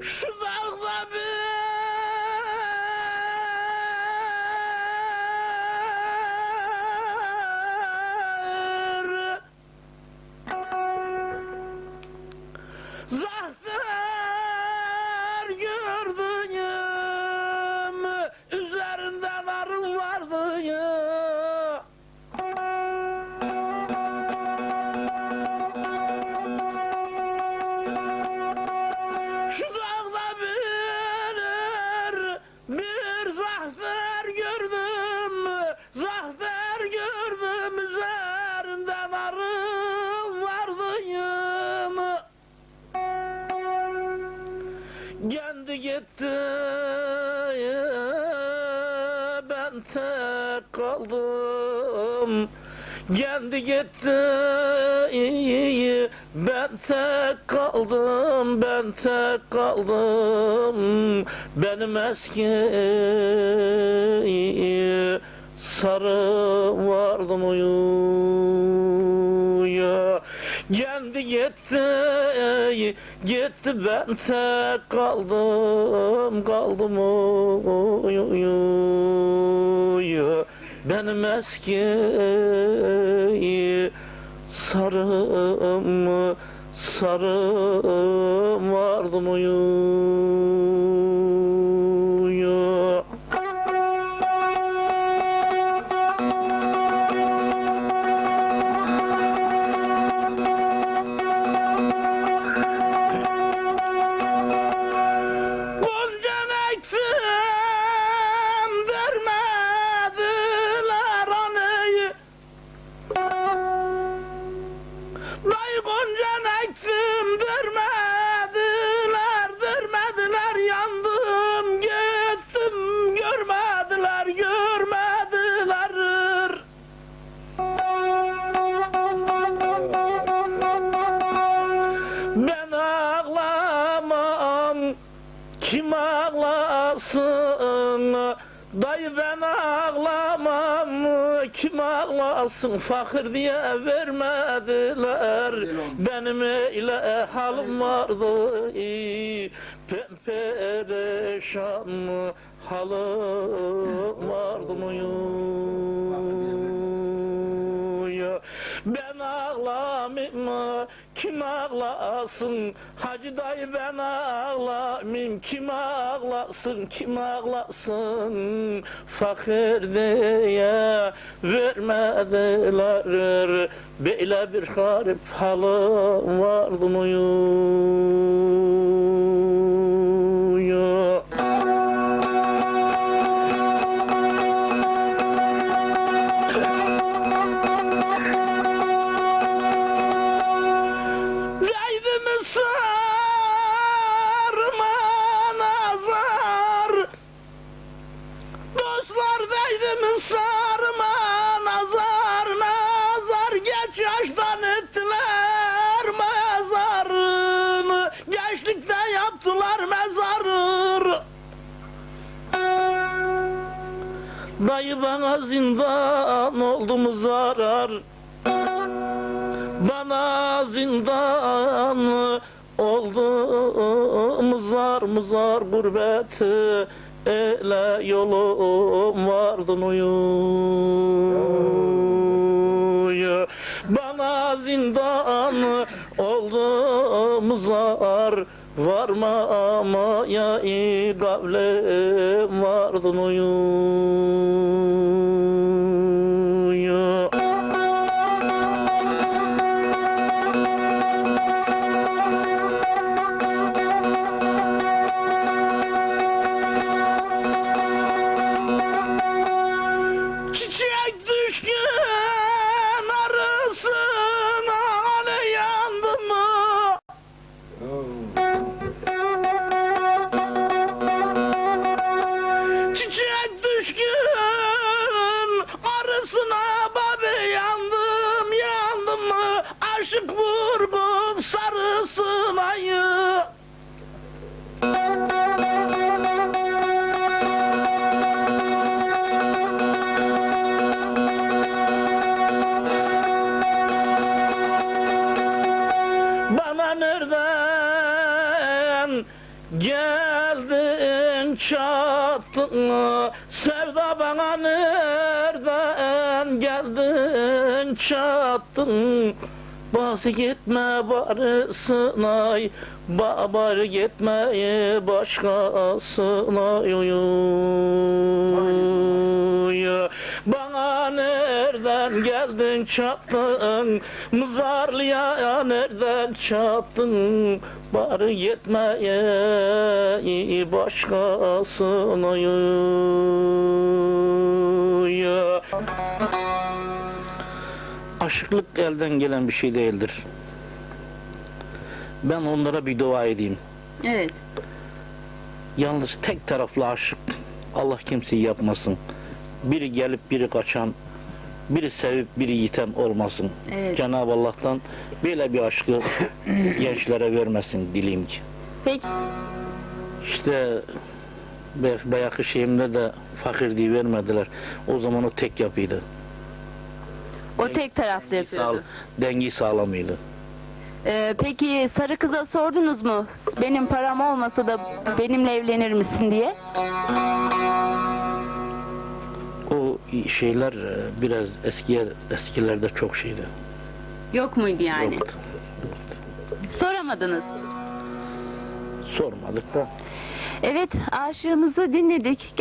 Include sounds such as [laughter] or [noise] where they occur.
Şu Zahter gitti ben tek kaldım. Kendi gitti ben tek kaldım ben tek kaldım. Benim eski sarı vardım uyuya Kendi gitti gitti ben tek kaldım kaldım uyuya Benim eski sarım sarım vardım uyuya kim ağlasın? Dayı ben ağlamam. Kim ağlasın? Fakir diye vermediler. Benim ile halim vardı. Perişan halim vardı ben ağlamayayım kim ağlasın? Hacı dayı ben ağlamayayım kim ağlasın? Kim ağlasın? Fakir diye vermediler. Böyle bir garip halim vardı ya Dayı bana zindan oldu mu zarar? Bana zindan oldu muzar muzar gurbeti? Ele yolum vardın uyuya bana zindan oldu muzar varma ama ya gavlem vardın uyuya geldin çattın Sevda bana nereden geldin çattın? Bazı gitme barısına Babar gitme başkasına Bana nereden geldin çattın Mızarlıya nereden çattın Bari gitmeye başkasına Aşıklık elden gelen bir şey değildir. Ben onlara bir dua edeyim. Evet. Yalnız tek taraflı aşık Allah kimseyi yapmasın. Biri gelip biri kaçan, biri sevip biri yiten olmasın. Evet. Cenab-ı Allah'tan böyle bir aşkı [clears throat] gençlere vermesin dileyim ki. Peki İşte Beyakı şeyimde de fakir diye vermediler. O zaman o tek yapıydı. o tek taraflı Sağ, yapıyordu. dengi sağlamıydı. Ee, peki sarı kıza sordunuz mu? Benim param olmasa da benimle evlenir misin diye? Şeyler e, biraz eskiye eskilerde çok şeydi. Yok muydu yani? Yoktu. Soramadınız. Sormadık da. Evet aşığımızı dinledik.